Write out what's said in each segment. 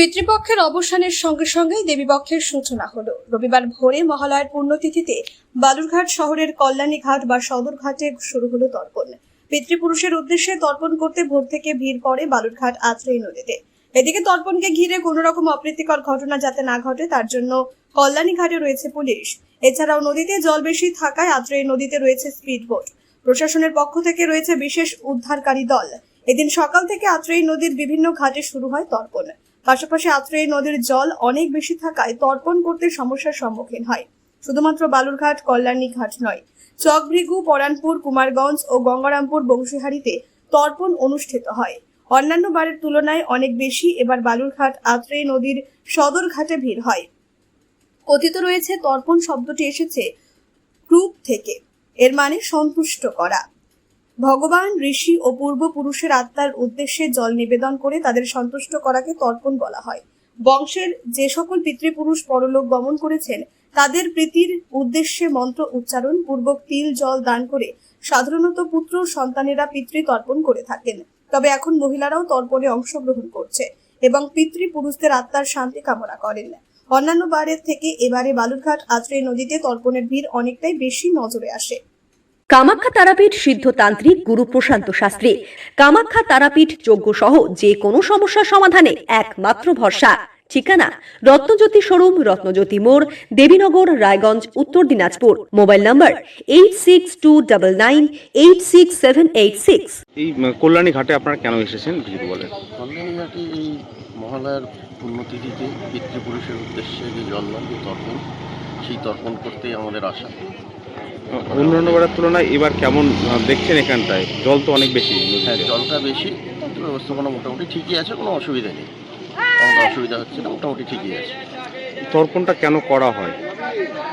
পিতৃপক্ষের অবসানের সঙ্গে সঙ্গেই দেবীপক্ষের সূচনা হলো। রবিবার ভোরে মহালয়ার পুণ্যতিথিতে বালুরঘাট শহরের কল্যাণী ঘাট বা সদর ঘাটে শুরু হলো তর্পণ। পিতৃপুরুষের উদ্দেশ্যে তর্পণ করতে ভোর থেকে ভিড় পড়ে বালুরঘাট আত্রেয় নদীতে। এদিকে তর্পণকে ঘিরে কোনো রকম অপ্রীতিকর ঘটনা যাতে না ঘটে, তার জন্য কল্যাণী ঘাটে রয়েছে পুলিশ। এছাড়াও নদীতে জল বেশি থাকায় আত্রেয় নদীতে রয়েছে স্পিড বোট। প্রশাসনের পক্ষ থেকে রয়েছে বিশেষ উদ্ধারকারী দল। এদিন সকাল থেকে আত্রেয় নদীর বিভিন্ন ঘাটে শুরু হয় তর্পণ। পাশাপাশি আত্রেয় নদীর জল অনেক বেশি থাকায় তর্পণ করতে সমস্যার সম্মুখীন হয়। শুধুমাত্র বালুরঘাট, কল্যাণী ঘাট নয়, চকভৃগু, পরানপুর, কুমারগঞ্জ ও গঙ্গারামপুর বংশীহারিতে তর্পণ অনুষ্ঠিত হয়। অন্যান্য বারের তুলনায় অনেক বেশি এবার বালুরঘাট আত্রেয় নদীর সদর ঘাটে ভিড় হয়। কথিত রয়েছে, তর্পণ শব্দটি এসেছে ক্রুপ থেকে। এর মানে সন্তুষ্ট করা। ভগবান, ঋষি ও পূর্বপুরুষের আত্মার উদ্দেশ্যে জল নিবেদন করে তাদের সন্তুষ্ট করাকে তর্পণ বলা হয়। বংশের যে সকল পিতৃপুরুষ পরলোক গমন করেছেন, তাদের প্রীতির উদ্দেশ্যে মন্ত্র উচ্চারণ, পূর্বক তিল, জল দান করে সাধারণত পুত্র সন্তানেরা পিতৃ তর্পণ করে থাকেন। তবে এখন মহিলারাও তর্পণে অংশগ্রহণ করছে এবং পিতৃপুরুষদের আত্মার শান্তি কামনা করেন। অন্যান্য বারের থেকে এবারে বালুরঘাট আত্রেয় নদীতে তর্পণের ভিড় অনেকটাই বেশি নজরে আসে। কামাখ্যা তারাপীঠ সিদ্ধতান্ত্রিক গুরু প্রশান্ত শাস্ত্রী। কামাখ্যা তারাপীঠ যোগ্য সহ যে কোনো সমস্যার সমাধানে একমাত্র ভরসা। ঠিকানা রত্নজ্যোতি শোরুম রত্নজ্যোতি মোড় Devinagar Raiganj Uttar Dinajpur. Mobile number eight six two double nine eight six seven eight six এই কল্যাণী ঘাটে আপনারা কেন এসেছেন যদি বলেন? কল্যাণীঘাটে এই মহালয়ার পুণ্যতিথিতে পিতৃপুরুষের উদ্দেশ্যে যে যে তর্পণ সেই তর্পণ করতেই আমাদের আশা। অন্যান্য বারের তুলনায় এবার কেমন দেখছেন এখানটায়? জল তো অনেক বেশি হ্যাঁ জলটা বেশি কিন্তু ব্যবস্থাপনা মোটামুটি ঠিকই আছে কোনো অসুবিধা নেই। আমাদের অসুবিধা হচ্ছে না মোটামুটি ঠিকই আছে। তর্পণটা কেন করা হয়?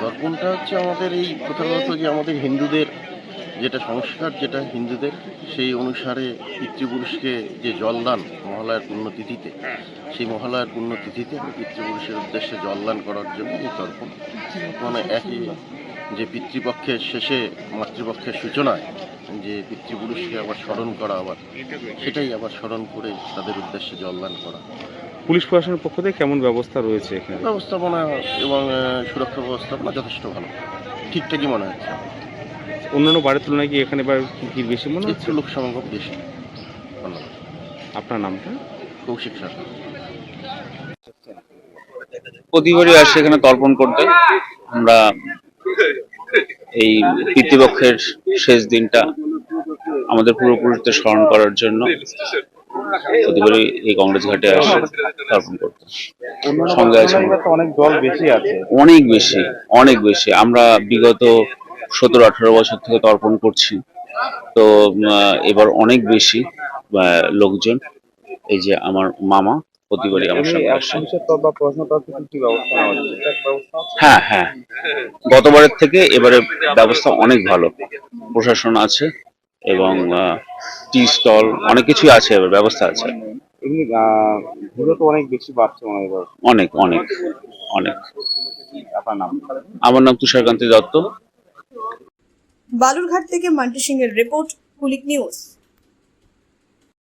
তর্পণটা হচ্ছে আমাদের এই প্রথাগত যে আমাদের হিন্দুদের যেটা সংস্কার যেটা হিন্দুদের সেই অনুসারে পিতৃপুরুষকে যে জলদান মহালয়ার পুণ্যতিথিতে সেই মহালয়ার পুণ্যতিথিতে পিতৃপুরুষের উদ্দেশ্যে জলদান করার জন্য এই তর্পণ মানে একই যে পিতৃপক্ষের শেষে মাতৃপক্ষের সূচনায় যে পিতৃপুরুষকে আবার স্মরণ করা আবার সেটাই আবার স্মরণ করে তাদের উদ্দেশ্যে জলদান করা। পুলিশ প্রশাসনের পক্ষ থেকে কেমন ব্যবস্থা রয়েছে এখানে? ব্যবস্থাপনা এবং সুরক্ষা ব্যবস্থাপনা যথেষ্ট ভালো। ঠিকঠাকই মনে হচ্ছে। অন্যান্য বাড়ির তুলনায় কি এখানে এবার ভিড় বেশি মনে হচ্ছে? লোক সমাগম বেশি। ধন্যবাদ। আপনার নামটা? কৌশিক সরকার। প্রতিবারই আসি এখানে তর্পণ করতে। আমরা এই পিতৃপক্ষের শেষ দিনটা আমাদের পূর্বপুরুষদের স্মরণ করার জন্য প্রতিবারই এই কংগ্রেস ঘাটে আসি তর্পণ করতে। সঙ্গে আছে অনেক জল বেশি আছে। অনেক বেশি অনেক বেশি। আমরা বিগত সতেরো আঠারো বছর থেকে তর্পণ করছি। তো এবার অনেক বেশি লোকজন এই যে আমার মামা প্রতিবারই আমার সঙ্গে হ্যাঁ হ্যাঁ। গতবারের থেকে এবারে ব্যবস্থা অনেক ভালো। প্রশাসন আছে এবং টি স্টল অনেক কিছুই আছে এবার ব্যবস্থা আছে। এমনি ভিড়ও তো অনেক বেশি বাড়ছে এবার। অনেক অনেক অনেক। আপনার নাম? আমার নাম তুষারকান্তি দত্ত। বালুরঘাট থেকে মান্টি সিং এর রিপোর্ট কুলিক নিউজ।